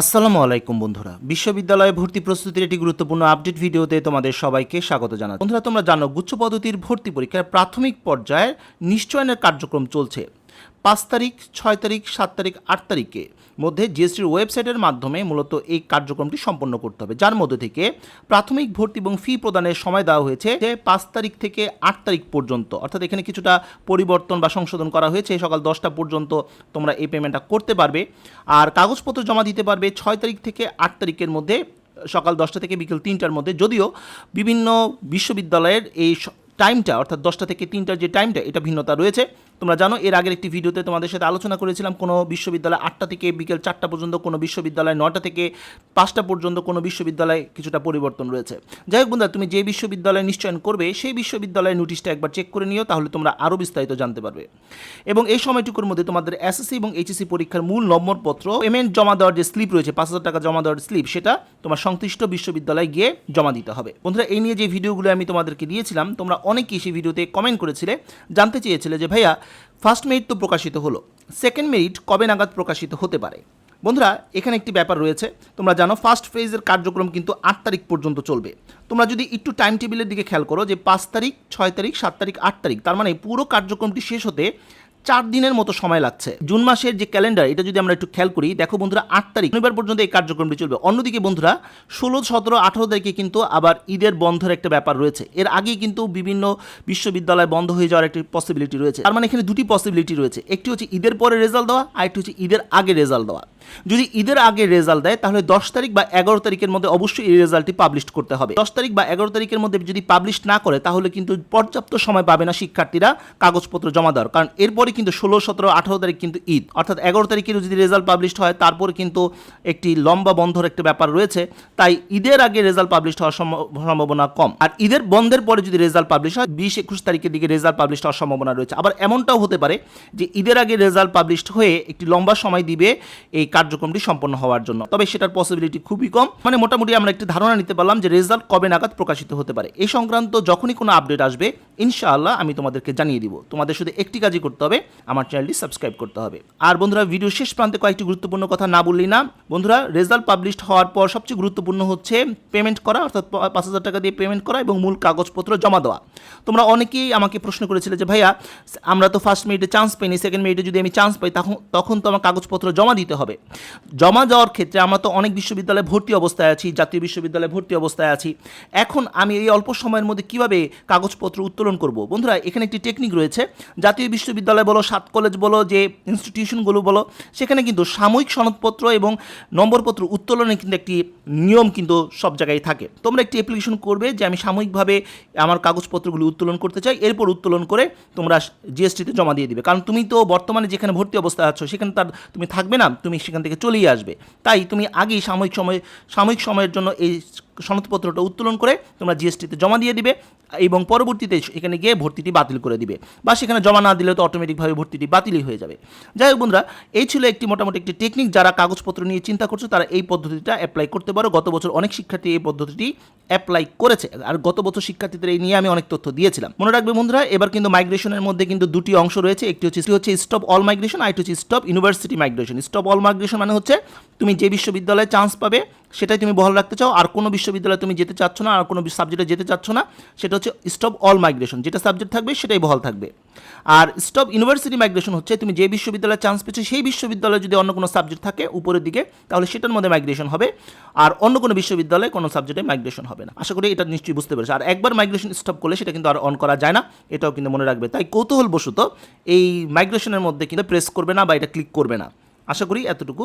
আসসালামু আলাইকুম বন্ধুরা। বিশ্ববিদ্যালয়ে ভর্তি প্রস্তুতির একটি গুরুত্বপূর্ণ আপডেট ভিডিওতে তোমাদের সবাইকে স্বাগত জানাচ্ছি। বন্ধুরা, তোমরা জানো গুচ্ছ পদ্ধতির ভর্তি পরীক্ষার প্রাথমিক পর্যায়ের নিশ্চয়নের কার্যক্রম চলছে। পাঁচ তারিখ, ছয় তারিখ, সাত তারিখ, আট তারিখে। মধ্যে জিএসটির ওয়েবসাইটের মাধ্যমে মূলত এই কার্যক্রমটি সম্পন্ন করতে হবে। যার মধ্যে থেকে প্রাথমিক ভর্তি এবং ফি প্রদানের সময় দেওয়া হয়েছে যে পাঁচ তারিখ থেকে আট তারিখ পর্যন্ত। অর্থাৎ এখানে কিছুটা পরিবর্তন বা সংশোধন করা হয়েছে। সকাল দশটা পর্যন্ত তোমরা এই পেমেন্টটা করতে পারবে। আর কাগজপত্র জমা দিতে পারবে ছয় তারিখ থেকে আট তারিখের মধ্যে, সকাল দশটা থেকে বিকেল তিনটার মধ্যে। যদিও বিভিন্ন বিশ্ববিদ্যালয়ের এই টাইমটা অর্থাৎ দশটা থেকে তিনটার যে টাইমটা এটা ভিন্নতা রয়েছে। তোমরা জানো, এর আগের একটি ভিডিওতে তোমাদের সাথে আলোচনা করেছিলাম, কোনো বিশ্ববিদ্যালয় আটটা থেকে বিকেল চারটা পর্যন্ত, কোনো বিশ্ববিদ্যালয় নটা থেকে পাঁচটা পর্যন্ত, কোনো বিশ্ববিদ্যালয়ে কিছুটা পরিবর্তন রয়েছে। যাই হোক বন্ধুরা, তুমি যে বিশ্ববিদ্যালয় নিশ্চয়ন করবে, সেই বিশ্ববিদ্যালয়ের নোটিশটা একবার চেক করে নিও, তাহলে তোমরা আরও বিস্তারিত জানতে পারবে। এবং এই সময়টুকুর মধ্যে তোমাদের এসএসসি এবং এইচএসসি পরীক্ষার মূল নম্বরপত্র পেমেন্ট জমা দেওয়ার যে স্লিপ রয়েছে, পাঁচ হাজার টাকা জমা দেওয়ার স্লিপ সেটা তোমার সংশ্লিষ্ট বিশ্ববিদ্যালয়ে গিয়ে জমা দিতে হবে। বন্ধুরা, এই নিয়ে যে ভিডিওগুলো আমি তোমাদেরকে দিয়েছিলাম, তোমরা অনেকেই সেই ভিডিওতে কমেন্ট করেছিলে, জানতে চেয়েছিলে যে, ভাইয়া ফার্স্ট মেরিট তো প্রকাশিত হলো, সেকেন্ড মেরিট কবে নাগাদ প্রকাশিত হতে পারে? বন্ধুরা, এখানে একটি ব্যাপার রয়েছে, তোমরা জানো ফার্স্ট ফেজের কার্যক্রম কিন্তু আট তারিখ পর্যন্ত চলবে। তোমরা যদি একটু টাইম টেবিলের দিকে খেয়াল করো যে পাঁচ তারিখ, ছয় তারিখ, সাত তারিখ, আট তারিখ, তার মানে পুরো কার্যক্রমটি শেষ হতে চার দিনের মতো সময় লাগছে। জুন মাসের যে ক্যালেন্ডার, এটা যদি আমরা একটু খেয়াল করি, দেখো বন্ধুরা, আট তারিখ, শনিবার পর্যন্ত এই কার্যক্রমটি চলবে। অন্যদিকে বন্ধুরা, ষোলো, সতেরো, আঠারো তারিখে কিন্তু আবার ঈদের বন্ধের একটা ব্যাপার রয়েছে। এর আগেই কিন্তু বিভিন্ন বিশ্ববিদ্যালয় বন্ধ হয়ে যাওয়ার একটি পসিবিলিটি রয়েছে। তার মানে এখানে দুটি পসিবিলিটি রয়েছে। একটি হচ্ছে ঈদের পরে রেজাল্ট দেওয়া, আর একটি হচ্ছে ঈদের আগে রেজাল্ট দেওয়া। যদি ঈদের আগে রেজাল্ট দেয়, তাহলে দশ তারিখ বা এগারো তারিখের মধ্যে অবশ্যই এই রেজাল্টটি পাবলিশ করতে হবে। দশ তারিখ বা এগারো তারিখের মধ্যে যদি পাবলিশ না করে, তাহলে কিন্তু পর্যাপ্ত সময় পাবে না শিক্ষার্থীরা কাগজপত্র জমা দেওয়ার। কারণ এরপরে কিন্তু ষোলো, সতেরো, আঠারো তারিখ কিন্তু ঈদ। অর্থাৎ এগারো তারিখের যদি রেজাল্ট পাবলিশ হয়, তারপর কিন্তু একটি লম্বা বন্ধর একটা ব্যাপার রয়েছে। তাই ঈদের আগে রেজাল্ট পাবলিশ হওয়ার সম্ভ- সম্ভাবনা কম। আর ঈদের বন্ধের পরে যদি রেজাল্ট পাবলিশ হয়, বিশ, একুশ তারিখের দিকে রেজাল্ট পাবলিশ হওয়ার সম্ভাবনা রয়েছে। আবার এমনটাও হতে পারে যে ঈদের আগে রেজাল্ট পাবলিশ হয়ে একটি লম্বা সময় দিবে এই কার্যক্রমটি সম্পন্ন হওয়ার জন্য। তবে সেটার পসিবিলিটি খুবই কম। মানে মোটামুটি আমরা একটি ধারণা নিতে পারলাম যে রেজাল্ট কবে নাগাদ প্রকাশিত হতে পারে। এই সংক্রান্ত যখনই কোনো আপডেট আসবে, ইনশাআল্লাহ আমি তোমাদেরকে জানিয়ে দিব। তোমাদের শুধু একটি কাজই করতে হবে আমার চ্যানেলটি সাবস্ক্রাইব করতে হবে। আর বন্ধুরা ভিডিও শেষ প্রান্তে কয়েকটি গুরুত্বপূর্ণ কথা না বললেই না। বন্ধুরা রেজাল্ট পাবলিশড হওয়ার পর সবচেয়ে গুরুত্বপূর্ণ হচ্ছে পেমেন্ট করা, অর্থাৎ পাঁচ হাজার টাকা দিয়ে পেমেন্ট করা এবং মূল কাগজপত্র জমা দেওয়া। তোমরা অনেকেই আমাকে প্রশ্ন করেছিলে যে, ভাইয়া, আমরা তো ফার্স্ট মিনিটে চান্স পাইনি সেকেন্ড মিনিটে যদি আমি চান্স পাই, তখন তখন তো আমার কাগজপত্র জমা দিতে হবে। জমা দেওয়ার ক্ষেত্রে আমরা তো অনেক বিশ্ববিদ্যালয়ে ভর্তি অবস্থায় আছি, জাতীয় বিশ্ববিদ্যালয়ে ভর্তি অবস্থায় আছি। এখন আমি এই অল্প সময়ের মধ্যে কীভাবে কাগজপত্র উত্তোলন করব? বন্ধুরা, এখানে একটি টেকনিক রয়েছে। জাতীয় বিশ্ববিদ্যালয় বলো, সাত কলেজ বলো, যে ইনস্টিটিউশনগুলো বলো, সেখানে কিন্তু সাময়িক সনদপত্র এবং নম্বরপত্র উত্তোলনের কিন্তু একটি নিয়ম কিন্তু সব জায়গায় থাকে। তোমরা একটি অ্যাপ্লিকেশন করবে যে আমি সাময়িকভাবে আমার কাগজপত্রগুলি উত্তোলন করতে চাই, এরপর উত্তোলন করে তোমরা জিএসটিতে জমা দিয়ে দিবে। কারণ তুমি তো বর্তমানে যেখানে ভর্তি অবস্থায় আছো, সেখানে তার তুমি থাকবে না, তুমি সেখান থেকে চলেই আসবে। তাই তুমি আগেই সাময়িক সময়, সাময়িক সময়ের জন্য এই সনদপত্রটা উত্তোলন করে তোমরা জিএসটিতে জমা দিয়ে দিবে এবং পরবর্তীতে এখানে গিয়ে ভর্তিটি বাতিল করে দিবে। বা সেখানে জমা না দিলে তো অটোমেটিকভাবে ভর্তিটি বাতিলই হয়ে যাবে। যাই হোক বন্ধুরা, এই ছিল একটি মোটামুটি একটি টেকনিক যারা কাগজপত্র নিয়ে চিন্তা করছ তারা এই পদ্ধতিটা অ্যাপ্লাই করতে পারো। গত বছর অনেক শিক্ষার্থী এই পদ্ধতিটি অ্যাপ্লাই করেছে। আর গত বছর শিক্ষার্থীদের এই নিয়ে আমি অনেক তথ্য দিয়েছিলাম। মনে রাখবে বন্ধুরা, এবার কিন্তু মাইগ্রেশনের মধ্যে কিন্তু দুটি অংশ রয়েছে। একটি হচ্ছে হচ্ছে স্টপ অল মাইগ্রেশন আর একটি হচ্ছে stop university migration stop all migration মানে হচ্ছে তুমি যে বিশ্ববিদ্যালয়ে চান্স পাবে, সেটাই তুমি বহাল রাখতে চাও। আর কোনো বিশ্ববিদ্যালয়ে তুমি যেতে চাচ্ছ না, আর কোনো সাবজেক্টে যেতে চাচ্ছ না, সেটা হচ্ছে স্টপ অল মাইগ্রেশন যেটা সাবজেক্ট থাকবে, সেটাই বহাল থাকবে। আর স্টপ ইউনিভার্সিটি মাইগ্রেশন হচ্ছে, তুমি যে বিশ্ববিদ্যালয়ে চান্স পেয়েছ, সেই বিশ্ববিদ্যালয়ে যদি অন্য কোনো সাবজেক্ট থাকে উপরের দিকে, তাহলে সেটার মধ্যে মাইগ্রেশন হবে। আর অন্য কোনো বিশ্ববিদ্যালয়ে কোনো সাবজেক্টে মাইগ্রেশন হবে না। আশা করি এটা নিশ্চয়ই বুঝতে পেরেছ। আর একবার মাইগ্রেশন স্টপ করলে সেটা কিন্তু আর অন করা যায় না, এটাও কিন্তু মনে রাখবে। তাই কৌতূহলবশত এই মাইগ্রেশনের মধ্যে কিন্তু প্রেস করবে না বা এটা ক্লিক করবে না। আশা করি এতটুকু।